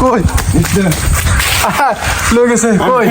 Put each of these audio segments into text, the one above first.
কই লই গেছে কই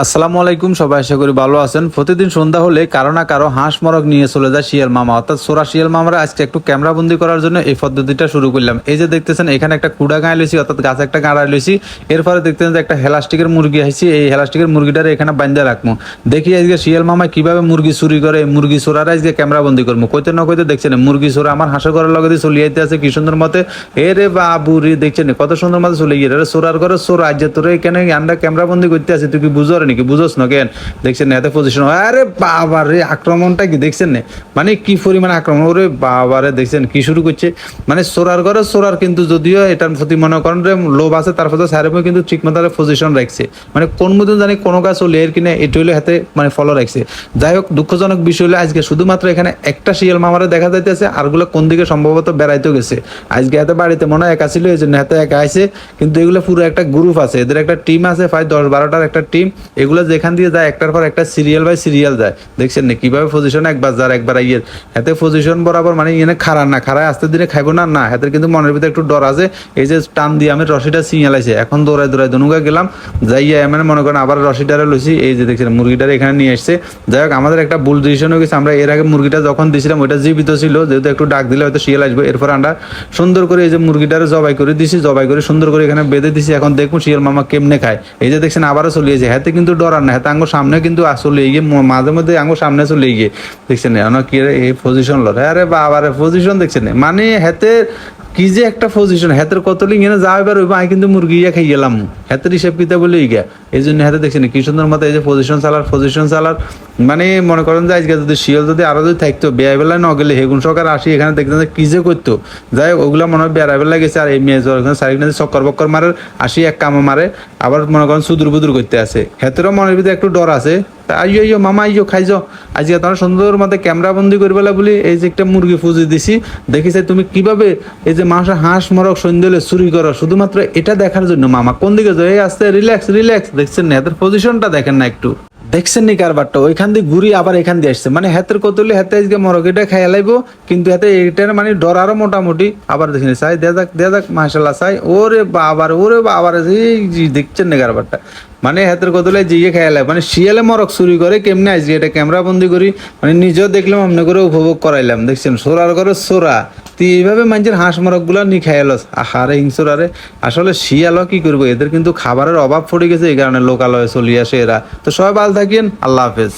আসসালামু আলাইকুম, সবাই আশা করি ভালো আছেন। প্রতিদিন সন্ধ্যা হলে কারও না কারও হাঁস মরক নিয়ে চলে যায় শিয়াল মামা। অর্থাৎ সোরা শিয়াল মামারা আজকে একটু ক্যামেরা বন্দি করার জন্য এই পদ্ধতিটা শুরু করলাম। এই যে দেখতেছেন, এখানে একটা কুড়া গায়ে লইছি, অর্থাৎ গাছে একটা গাড়া লইছি। এরপরে দেখতেছেন যে একটা হেলাস্টিকের মুরগি আইছি, এই হেলাস্টিকের মুরগিটারে এখানে বান্ধা রাখব। দেখি আজকে শিয়াল মামা কীভাবে মুরগি চুরি করে, এই মুরগি চোরার আজকে ক্যামেরা বন্দি করব। কইতে না কইতে দেখছেন, মুরগি চোরা আমার হাঁসের ঘরের লগে চলে যাইতে আছে, কি সুন্দর মতে? এ রে বাবু রে দেখছেন, কত সুন্দর মতে চলে গিয়ে রে চোরার ঘরে চোর, আজ তোরে এখানে আন্ডা ক্যামেরা বন্দি করতে আছে, তুই কি বুঝো রে নাকি? বুঝোস না কেন? দেখছেন না, এত পজিশন আরে বাবা রে, আক্রমণটা কি? দেখছেন না? মানে কি পরিমাণ আক্রমণ? ওরে বাবা রে, দেখছেন কি শুরু করছে? মানে সোরার ঘরে সোরার কিন্তু যদিও এটার প্রতি মনে করেন যে লোভ আছে, তার প্রতি স্যারে কিন্তু ঠিক মতো পজিশন রাখছে। মানে কোন মতন জানি কোনো কাজ চলে এর কিনা এটি হলে হাতে মানে ফলো রাখছে। যাই হোক, দুঃখজনক বিষয় হলো আজকে শুধুমাত্র এখানে একটা শিয়াল মামারে দেখা যাইতেছে, আরগুলো কোন দিকে সম্ভবত বেড়াইতে গেছে। আজকে হাতে বাড়িতে মনে হয় একা ছিল, এই জন্য হাতে একা আছে কিন্তু এগুলো পুরো একটা গ্রুপ আছে। এদের একটা টিম আছে, প্রায় দশ বারোটার একটা টিম এগুলো যেখান দিয়ে যায়, একটার পর একটা সিরিয়াল বাই সিরিয়াল যায়। দেখছেন না, কীভাবে পজিশন একবার যার একবার ইয়ের হাতে পজিশন বরাবর মানে ইয়ে খাড়া না, খাড়ায় আস্তে দিনে খাইবো না না হাতের কিন্তু মনের ভিতরে একটু ডর আছে। এই যে টান দিয়ে আমি রশিটা সিঙ্গালাইছে এখন দৌড়ায় দৌড়ায় দনুগা গেলাম, যাইয়া মানে মনে করেন আবার রশিটারে লইছি, এই যে দেখছেন মুরগিটারে এখানে নিয়ে এসছে যাই হোক, আমাদের একটা ভুল ডিসিশন হয়ে গেছে, আমরা এর আগে মুরগিটা যখন দিছিলাম, ওইটা জীবিত ছিল, যেহেতু একটু ডাক দিলে হয়তো শিয়াল আসবে। এরপর আমরা সুন্দর করে এই যে মুরগিটারে জবাই করে দিছি, জবাই করে সুন্দর করে এখানে বেঁধে দিছি, এখন দেখুন শিয়াল মামা কেমনে খায়। এই যে দেখছেন, আবারও চলিয়েছে হাতে কিন্তু ডরার না হ্যাঁ সামনে কিন্তু আসলে গিয়ে মাঝে মধ্যে আঙ্গুর সামনে চলে গিয়ে, দেখছেন কি এই পজিশন লড় আরে বাবারে পজিশন দেখছেন মানে হেতে কি যে একটা পজিশন হাতের লিঙ্গে না যা এবার আমি কিন্তু মুরগি ইয়া খাই গেলাম। হাতের হিসাব কিতাব বলে গিয়া। এই জন্য হাতে দেখছেন কি সুন্দর মতো এই যে পজিশন চালার পজিশন চালার মানে মনে করেন যে আজকে যদি শিয়াল যদি আরও যদি থাকতো বেয়া বেলায় ন গেলে হেগুন সরকার আসি, এখানে দেখতেন যে কি যে করতো। যাই হোক, ওগুলা মনে হয় বেড়া বেলা গেছে, আর এই মেয়ে এখানে সাইড চক্কর বক্কর মারে, আসি এক কামে মারে, আবার মনে করেন সুদূর বুদুর করতে আসে। হেতেরও মনের ভিতরে একটু ডর আছে, তা আইও আইও মামা আইও খাই যাও আজকে তোমার সুন্দর মতো ক্যামেরা বন্দি করে বেলা বলি এই যে একটা মুরগি ফুজি দিছি, দেখিছে তুমি কীভাবে এই যে মাংস হাঁস মরক সন্ধ্যে চুরি করো, শুধুমাত্র এটা দেখার জন্য মামা। কোন দিকে এই আস্তে রিল্যাক্স রিল্যাক্স দেখছেন না? এদের পজিশনটা দেখেন না একটু। দেখছেন নি কারবারটা? ওইখান দিয়ে ঘুরি আবার এখান দিয়ে আসছে। মানে হাতের কতলে হাতে আজকে মরগিটা খাইয়া লাইবো, কিন্তু হাতে এটার মানে ডরারও মোটামুটি। আবার দেখেন চাই দে যাক দে যাক মাসাল্লাহ চাই ওরে বাবার ওরে বাবার দেখছেন না কারবারটা? মানে হাতের কতলে জিয়ে খেয়ালে মানে শিয়ালে মরক চুরি করে, কেমনে আজকে এটা ক্যামেরা বন্দি করি? মানে নিজেও দেখলাম অমনি করে উপভোগ করাইলাম। দেখছেন, সোরার করে সোরা। এইভাবে মানুষের হাঁস মরকগুলা নি খাইয়ালো আহারে হিংসুরারে আসলে শিয়াল কি করব? এদের কিন্তু খাবারের অভাব পড়ে গেছে, এই কারণে লোকালয়ে চলিয়ে আসে এরা। তো সবাই ভালো থাকেন, আল্লাহ হাফেজ।